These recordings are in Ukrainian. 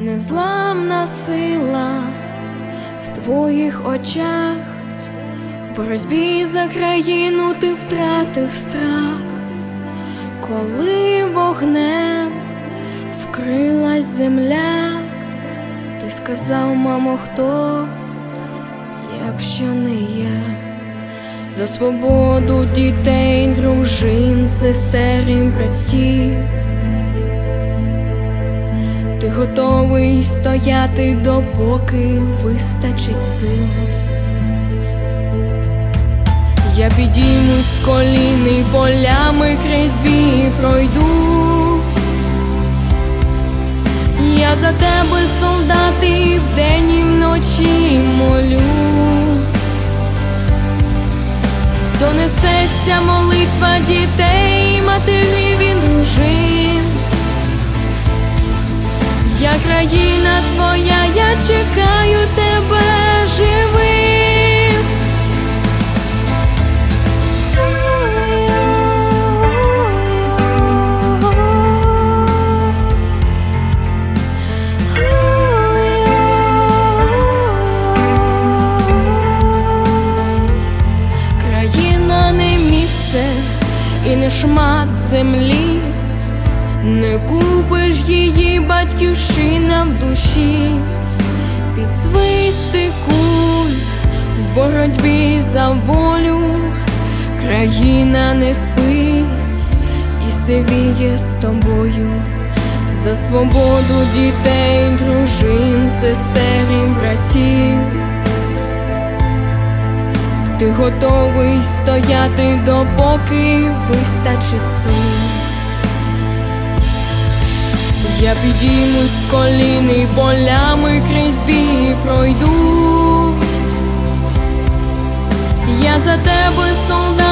незламна сила в твоїх очах, в боротьбі за країну ти втратив страх, коли вогнем вкрилась земля, ти сказав, мамо, хто, якщо не я. За свободу дітей, дружин, сестер і братів. Готовий стояти, допоки вистачить сил. Я підіймусь з колін полями крізь бій пройдусь. Я за тебе, солдати, вдень і вночі молюсь. Донесеться молитва дітей, матерів і дружин. Я країна твоя, я чекаю тебе живим. Країна не місце і не шмат землі. Не купиш її батьківщина в душі, під свисти куль в боротьбі за волю, країна не спить і сивіє з тобою, за свободу дітей, дружин, сестер і братів. Ти готовий стояти, допоки вистачить сил. Я підіймусь з коліни полями крізь бій пройдусь. Я за тебе, солдати,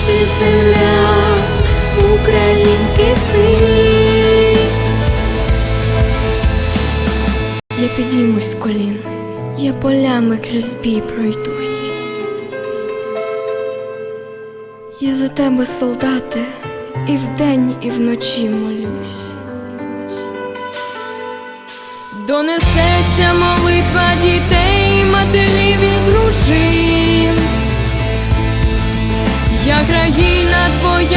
навіти земля українських синів. Я підіймусь з колін, я полями крізь бій пройдусь. Я за тебе, солдати, і вдень, і вночі молюсь. Донесеться молитва дітей, матерів і дружин. Я країна твоя.